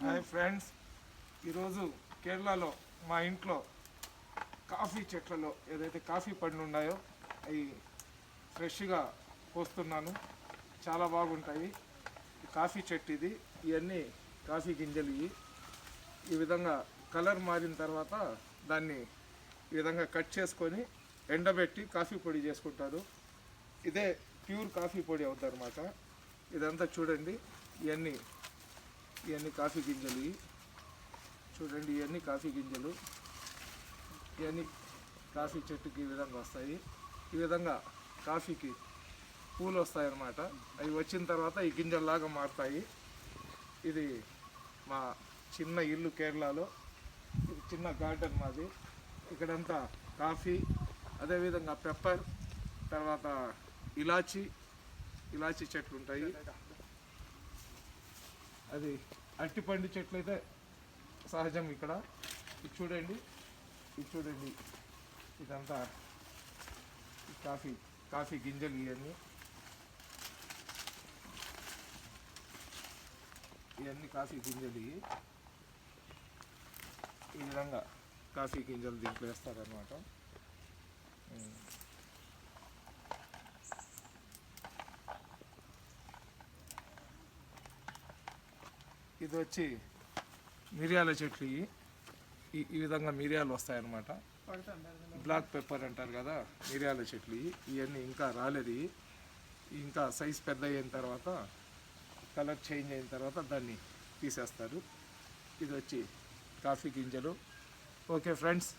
Hi friends. ఈరోజు కేరళలో మా ఇంట్లో కాఫీ చెట్లలో ఏదైతే కాఫీ పండ్లు ఉన్నాయో అవి ఫ్రెష్గా పోస్తున్నాను. చాలా బాగుంటాయి. కాఫీ చెట్టు ఇది. ఇవన్నీ కాఫీ గింజలు ఇవి. ఈ విధంగా కలర్ మారిన తర్వాత దాన్ని ఈ విధంగా కట్ చేసుకొని ఎండబెట్టి కాఫీ పొడి చేసుకుంటారు. ఇదే ప్యూర్ కాఫీ పొడి అవుతారు అన్నమాట ఇదంతా చూడండి. ఇవన్నీ ఇవన్నీ కాఫీ గింజలు చూడండి ఇవన్నీ కాఫీ గింజలు. ఇవన్నీ కాఫీ చెట్టుకి ఈ విధంగా వస్తాయి. ఈ విధంగా కాఫీకి పూలు వస్తాయి అన్నమాట అవి వచ్చిన తర్వాత ఈ గింజల్లాగా మారుతాయి. ఇది మా చిన్న ఇల్లు కేరళలో. ఇది చిన్న గార్డెన్ మాది. ఇక్కడంతా కాఫీ అదేవిధంగా పెప్పర్ తర్వాత ఇలాచి ఇలాచి చెట్లు ఉంటాయి. అది అరటిపండు చెట్లు అయితే సహజం ఇక్కడ. ఇది చూడండి. ఇది చూడండి. ఇదంతా కాఫీ కాఫీ గింజలు ఇవన్నీ. ఇవన్నీ కాఫీ గింజలు ఇవి. ఈ విధంగా కాఫీ గింజలు దీంట్లో వేస్తారనమాట ఇది వచ్చి మిరియాల చెట్లు ఇవి ఈ ఈ విధంగా మిరియాలు వస్తాయన్నమాట. బ్లాక్ పెప్పర్ అంటారు కదా మిరియాల చెట్లు ఇవి ఇవన్నీ ఇంకా రాలేదు ఇంకా సైజ్ పెద్ద అయిన తర్వాత కలర్ చేంజ్ అయిన తర్వాత దాన్ని తీసేస్తారు. ఇది వచ్చి కాఫీ గింజలు. Okay friends